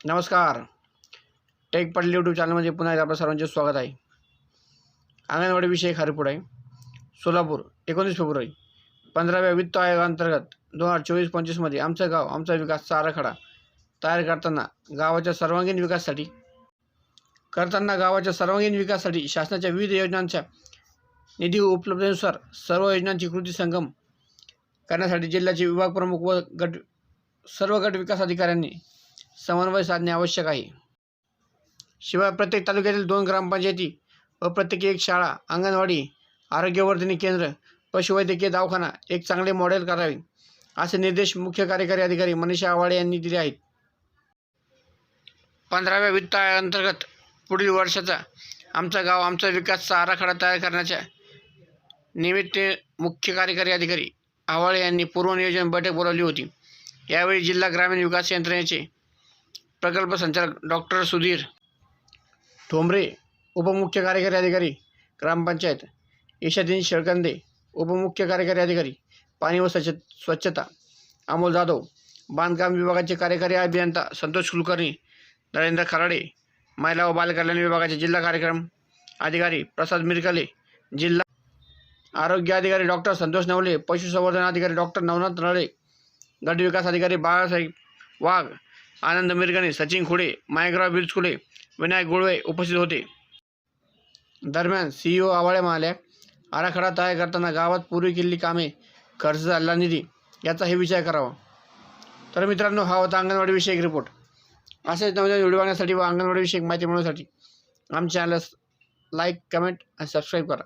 नमस्कार. Take Patil YouTube चॅनलमध्ये पुन्हा एकदा आपलं सर्वांचे स्वागत आहे. अंगणवाडी विषय खारीपूड आहे सोलापूर एकोणीस फेब्रुवारी. पंधराव्या वित्त आयोगाअंतर्गत दोन हजार चोवीस पंचवीसमध्ये आमचं गाव आमचा विकासचा आराखडा तयार करताना गावाच्या सर्वांगीण विकासासाठी करताना गावाच्या सर्वांगीण विकासासाठी शासनाच्या विविध योजनांच्या निधी उपलब्धतेनुसार सर्व योजनांची कृती संगम करण्यासाठी जिल्ह्याचे विभाग प्रमुख व गट सर्व गट विकास अधिकाऱ्यांनी समन्वय साधणे आवश्यक आहे. शिवाय प्रत्येक तालुक्यातील दोन ग्रामपंचायती व प्रत्येकी एक शाळा अंगणवाडी आरोग्यवर्धनी केंद्र पशुवैद्यकीय दवाखाना एक चांगले मॉडेल करावे असे निर्देश मुख्य कार्यकारी अधिकारी मनीषा आवाडे यांनी दिले आहेत. पंधराव्या वित्त आयोगाअंतर्गत पुढील वर्षाचा आमचा गाव आमचा विकासचा आराखडा तयार करण्याच्या निमित्त मुख्य कार्यकारी अधिकारी आवाळे यांनी पूर्वनियोजन बैठक बोलावली होती. यावेळी जिल्हा ग्रामीण विकास यंत्रणेचे प्रकल्प संचालक डॉक्टर सुधीर ठोंबरे उपमुख्य कार्यकारी अधिकारी ग्रामपंचायत ईशादिन शेळकंदे उपमुख्य कार्यकारी अधिकारी पाणी व स्वच्छ स्वच्छता अमोल जाधव बांधकाम विभागाचे कार्यकारी अभियंता संतोष कुलकर्णी नरेंद्र खराडे महिला व बालकल्याण विभागाचे जिल्हा कार्यक्रम अधिकारी प्रसाद मिरकले जिल्हा आरोग्य अधिकारी डॉक्टर संतोष नवले पशुसंवर्धन अधिकारी डॉक्टर नवनाथ नळे गट विकास अधिकारी बाळासाहेब वाघ आनंद मिरगणे सचिन खुडे मायकराव बिरचकुले विनायक गुळवे उपस्थित होते. दरम्यान सी ओ आवाळे म्हणाल्या आराखडा तयार करताना गावात पूर्वी केलेली कामे खर्च झालेला निधी याचाही विचार करावा. तर मित्रांनो हा होता अंगणवाडीविषयक रिपोर्ट असेच नवनवीन व्हिडिओ बघण्यासाठी व अंगणवाडीविषयक माहिती मिळवण्यासाठी आमच्या चॅनलला लाईक कमेंट आणि सबस्क्राईब करा.